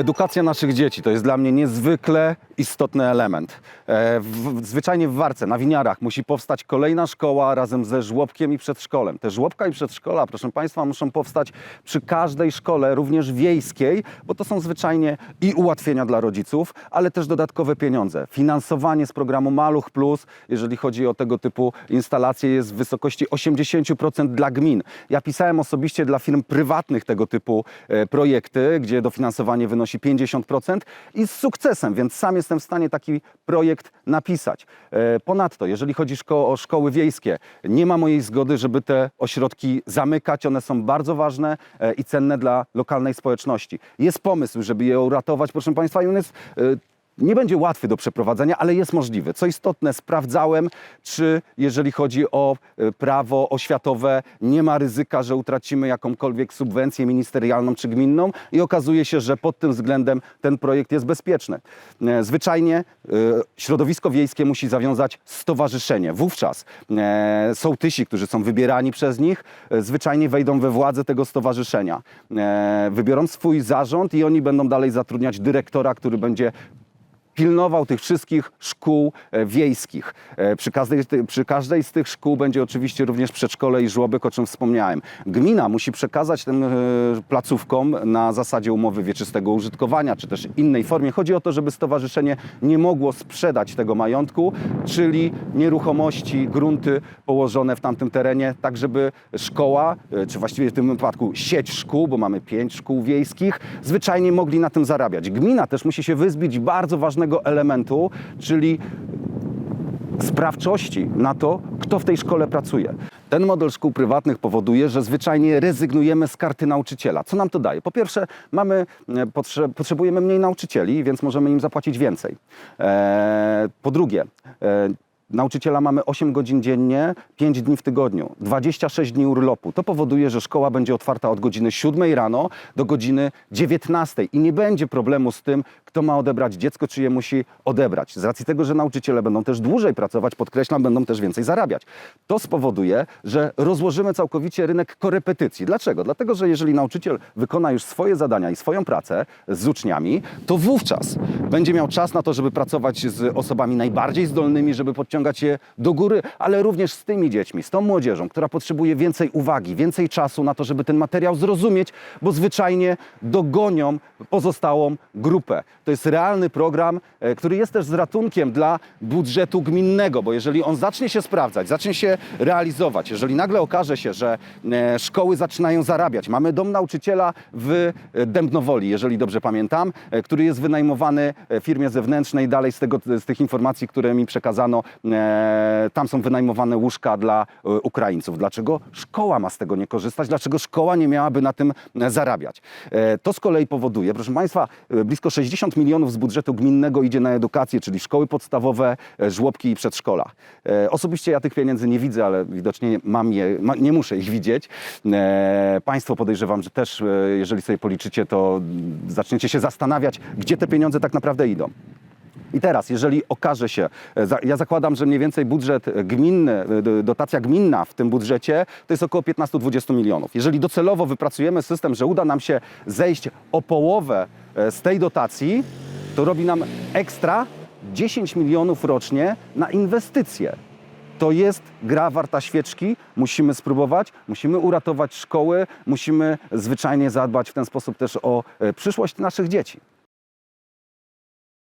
Edukacja naszych dzieci to jest dla mnie niezwykle istotny element. E, zwyczajnie w Warce, na Winiarach musi powstać kolejna szkoła razem ze żłobkiem i przedszkolem. Te żłobka i przedszkola, proszę Państwa, muszą powstać przy każdej szkole, również wiejskiej, bo to są zwyczajnie i ułatwienia dla rodziców, ale też dodatkowe pieniądze. Finansowanie z programu Maluch Plus, jeżeli chodzi o tego typu instalacje, jest w wysokości 80% dla gmin. Ja pisałem osobiście dla firm prywatnych tego typu e, projekty, gdzie dofinansowanie wynosi 50% i z sukcesem, więc sam jestem w stanie taki projekt napisać. E, Ponadto, jeżeli chodzi o szkoły wiejskie, nie ma mojej zgody, żeby te ośrodki zamykać. One są bardzo ważne e, i cenne dla lokalnej społeczności. Jest pomysł, żeby je uratować, proszę Państwa, i on jest e, nie będzie łatwy do przeprowadzenia, ale jest możliwy. Co istotne, sprawdzałem, czy jeżeli chodzi o e, prawo oświatowe, nie ma ryzyka, że utracimy jakąkolwiek subwencję ministerialną czy gminną i okazuje się, że pod tym względem ten projekt jest bezpieczny. E, Zwyczajnie e, środowisko wiejskie musi zawiązać stowarzyszenie. Wówczas sołtysi, którzy są wybierani przez nich, zwyczajnie wejdą we władzę tego stowarzyszenia. Wybiorą swój zarząd i oni będą dalej zatrudniać dyrektora, który będzie pilnował tych wszystkich szkół e, wiejskich. E, Przy każdej, przy każdej z tych szkół będzie oczywiście również przedszkole i żłobek, o czym wspomniałem. Gmina musi przekazać tym e, placówkom na zasadzie umowy wieczystego użytkowania, czy też innej formie. Chodzi o to, żeby stowarzyszenie nie mogło sprzedać tego majątku, czyli nieruchomości, grunty położone w tamtym terenie, tak żeby szkoła, czy właściwie w tym wypadku sieć szkół, bo mamy pięć szkół wiejskich, zwyczajnie mogli na tym zarabiać. Gmina też musi się wyzbyć bardzo ważnego elementu, czyli sprawczości na to, kto w tej szkole pracuje. Ten model szkół prywatnych powoduje, że zwyczajnie rezygnujemy z karty nauczyciela. Co nam to daje? Po pierwsze, mamy, e, potrze potrzebujemy mniej nauczycieli, więc możemy im zapłacić więcej. E, po drugie, e, Nauczyciela mamy 8 godzin dziennie, 5 dni w tygodniu, 26 dni urlopu. To powoduje, że szkoła będzie otwarta od godziny 7 rano do godziny 19 i nie będzie problemu z tym, kto ma odebrać dziecko, czy je musi odebrać. Z racji tego, że nauczyciele będą też dłużej pracować, podkreślam, będą też więcej zarabiać. To spowoduje, że rozłożymy całkowicie rynek korepetycji. Dlaczego? Dlatego, że jeżeli nauczyciel wykona już swoje zadania i swoją pracę z uczniami, to wówczas będzie miał czas na to, żeby pracować z osobami najbardziej zdolnymi, żeby podciągać je do góry, ale również z tymi dziećmi, z tą młodzieżą, która potrzebuje więcej uwagi, więcej czasu na to, żeby ten materiał zrozumieć, bo zwyczajnie dogonią pozostałą grupę. To jest realny program, e, który jest też z ratunkiem dla budżetu gminnego, bo jeżeli on zacznie się sprawdzać, zacznie się realizować, jeżeli nagle okaże się, że e, szkoły zaczynają zarabiać, mamy dom nauczyciela w e, Dębnowoli, jeżeli dobrze pamiętam, który jest wynajmowany firmie zewnętrznej, dalej z, tego, z tych informacji, które mi przekazano, tam są wynajmowane łóżka dla e, Ukraińców. Dlaczego szkoła ma z tego nie korzystać? Dlaczego szkoła nie miałaby na tym e, zarabiać? E, To z kolei powoduje, proszę Państwa, e, blisko 60 milionów z budżetu gminnego idzie na edukację, czyli szkoły podstawowe, e, żłobki i przedszkola. E, Osobiście ja tych pieniędzy nie widzę, ale widocznie mam je, nie muszę ich widzieć. E, Państwo podejrzewam, że też, e, jeżeli sobie policzycie, to zaczniecie się zastanawiać, gdzie te pieniądze tak naprawdę idą. I teraz, jeżeli okaże się, e, ja zakładam, że mniej więcej budżet gminny, e, dotacja gminna w tym budżecie to jest około 15-20 milionów. Jeżeli docelowo wypracujemy system, że uda nam się zejść o połowę e, z tej dotacji, to robi nam ekstra 10 milionów rocznie na inwestycje. To jest gra warta świeczki, musimy spróbować, musimy uratować szkoły, musimy zwyczajnie zadbać w ten sposób też o e, przyszłość naszych dzieci.